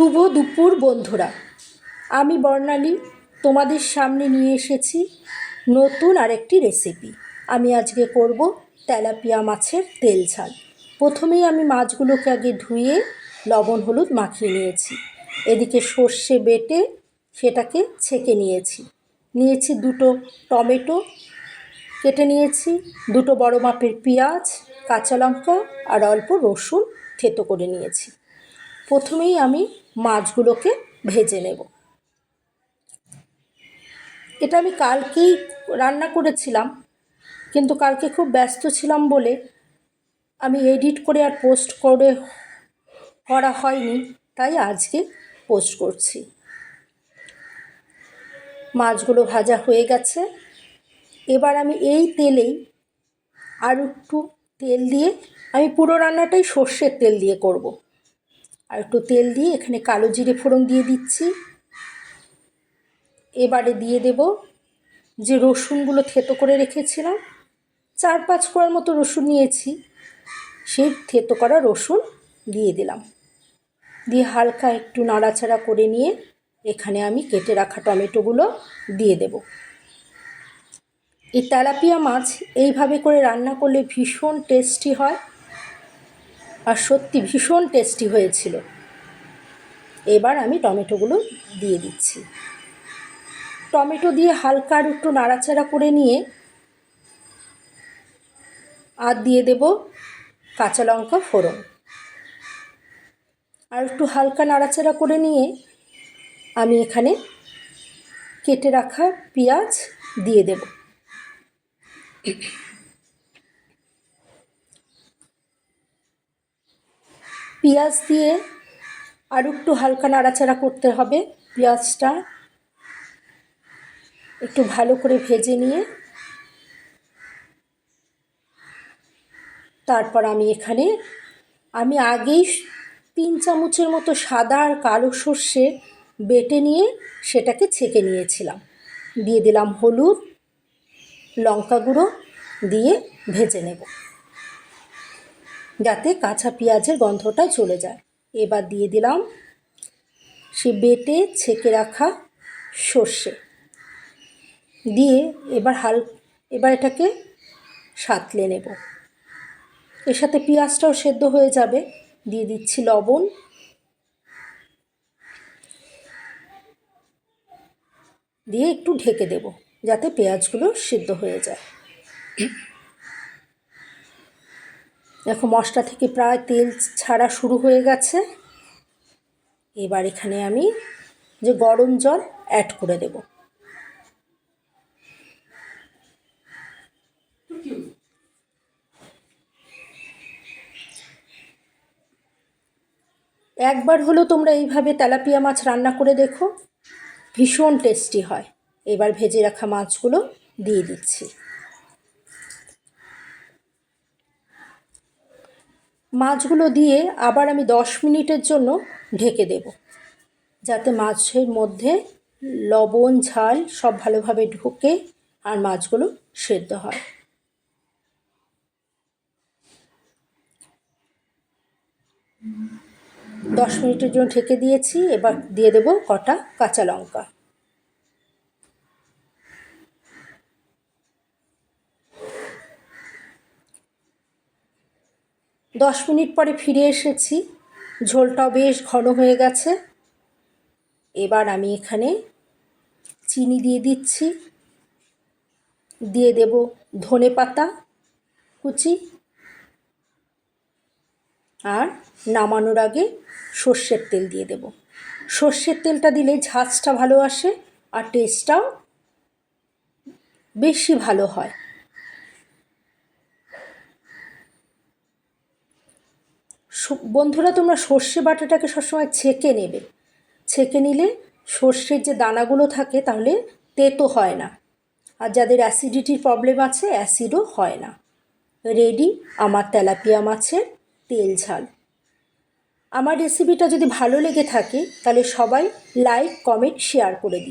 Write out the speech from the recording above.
শুভ দুপুর, বন্ধুরা। আমি বর্ণালী, তোমাদের সামনে নিয়ে এসেছি নতুন আরেকটি রেসিপি। আমি আজকে করব তেলাপিয়া মাছের তেল ঝাল। প্রথমেই আমি মাছগুলোকে আগে ধুয়ে লবণ হলুদ মাখিয়ে নিয়েছি। এদিকে সর্ষে বেটে সেটাকে ছেঁকে নিয়েছি। নিয়েছি দুটো টমেটো কেটে নিয়েছি, দুটো বড় মাপের পেঁয়াজ, কাঁচা লঙ্কা আর অল্প রসুন থেতো করে নিয়েছি। প্রথমেই আমি মাছগুলোকে ভেজে নেব। এটা আমি কালকেই রান্না করেছিলাম, কিন্তু কালকে খুব ব্যস্ত ছিলাম বলে আমি এডিট করে আর পোস্ট করে করা হয়নি, তাই আজকে পোস্ট করছি। মাছগুলো ভাজা হয়ে গেছে। এবার আমি এই তেলেই আর একটু তেল দিয়ে, আমি পুরো রান্নাটাই সর্ষের তেল দিয়ে করব। আর একটু তেল দিয়ে এখানে কালো জিরে ফোড়ন দিয়ে দিচ্ছি। এবারে দিয়ে দেব যে রসুনগুলো থেতো করে রেখেছিলাম, চার পাঁচ কোয়ার মতো রসুন নিয়েছি, সেই থেতো করা রসুন দিয়ে দিলাম। দিয়ে হালকা একটু নাড়াচাড়া করে নিয়ে এখানে আমি কেটে রাখা টমেটোগুলো দিয়ে দেব। এই তেলাপিয়া মাছ এইভাবে করে রান্না করলে ভীষণ টেস্টি হয়। আর সত্যি ভীষণ টেস্টি হয়েছিল। এবার আমি টমেটোগুলো দিয়ে দিচ্ছি। টমেটো দিয়ে হালকা আর একটু নাড়াচাড়া করে নিয়ে আর দিয়ে দেব কাঁচা লঙ্কা ফোড়ন। আর একটু হালকা নাড়াচাড়া করে নিয়ে আমি এখানে কেটে রাখা পেঁয়াজ দিয়ে দেব। পেঁয়াজ দিয়ে আর একটু হালকা নাড়াচাড়া করতে হবে। পেঁয়াজটা একটু ভালো করে ভেজে নিয়ে তারপর আমি এখানে, আমি আগেই তিন চামচের মতো সাদা আর কালো সর্ষে বেটে নিয়ে সেটাকে ছেঁকে নিয়েছিলাম। দিয়ে দিলাম হলুদ, লঙ্কা গুঁড়ো দিয়ে ভেজে নেব। যাতে কাঁচা পেঁয়াজের গন্ধটা চলে যায়। এবার দিয়ে দিলাম সে বেটে ছেঁকে রাখা সর্ষে। দিয়ে এবার হাল, এবার এটাকে সাঁতলে নেব। এর সাথে পেঁয়াজটাও সেদ্ধ হয়ে যাবে। দিয়ে দিচ্ছি লবণ। দিয়ে একটু ঢেকে দেব যাতে পেঁয়াজগুলো সিদ্ধ হয়ে যায়। দেখো, মশলা থেকে প্রায় তেল ছাড়া শুরু হয়ে গেছে। এবার এখানে আমি যে গরম জল অ্যাড করে দেব। একবার হলেও তোমরা এইভাবে তেলাপিয়া মাছ রান্না করে দেখো, ভীষণ টেস্টি হয়। এবার ভেজে রাখা মাছগুলো দিয়ে দিচ্ছি। মাছগুলো দিয়ে আবার আমি দশ মিনিটের জন্য ঢেকে দেব। যাতে মাছের মধ্যে লবণ, ঝাল সব ভালোভাবে ঢুকে আর মাছগুলো সেদ্ধ হয়। দশ মিনিটের জন্য ঢেকে দিয়েছি। এবার দিয়ে দেব কটা কাঁচা লঙ্কা। দশ মিনিট পরে ফিরে এসেছি। ঝোলটাও বেশ ঘন হয়ে গেছে। এবার আমি এখানে চিনি দিয়ে দিচ্ছি। দিয়ে দেব ধনে পাতা, কুচি আর নামানোর আগে সর্ষের তেল দিয়ে দেব। সর্ষের তেলটা দিলে ঝাঁঝটা ভালো আসে আর টেস্টটাও বেশি ভালো হয়। বন্ধুরা, তোমরা সর্ষে বাটাটাকে সবসময় ছেঁকে নেবে। ছেঁকে নিলে সর্ষের যে দানাগুলো থাকে, তাহলে তেতো হয় না। আর যাদের অ্যাসিডিটির প্রবলেম আছে, অ্যাসিডও হয় না। রেডি, আমার তেলাপিয়া মাছের তেল ঝাল। আমার রেসিপিটা যদি ভালো লেগে থাকে, তাহলে সবাই লাইক, কমেন্ট, শেয়ার করে দিই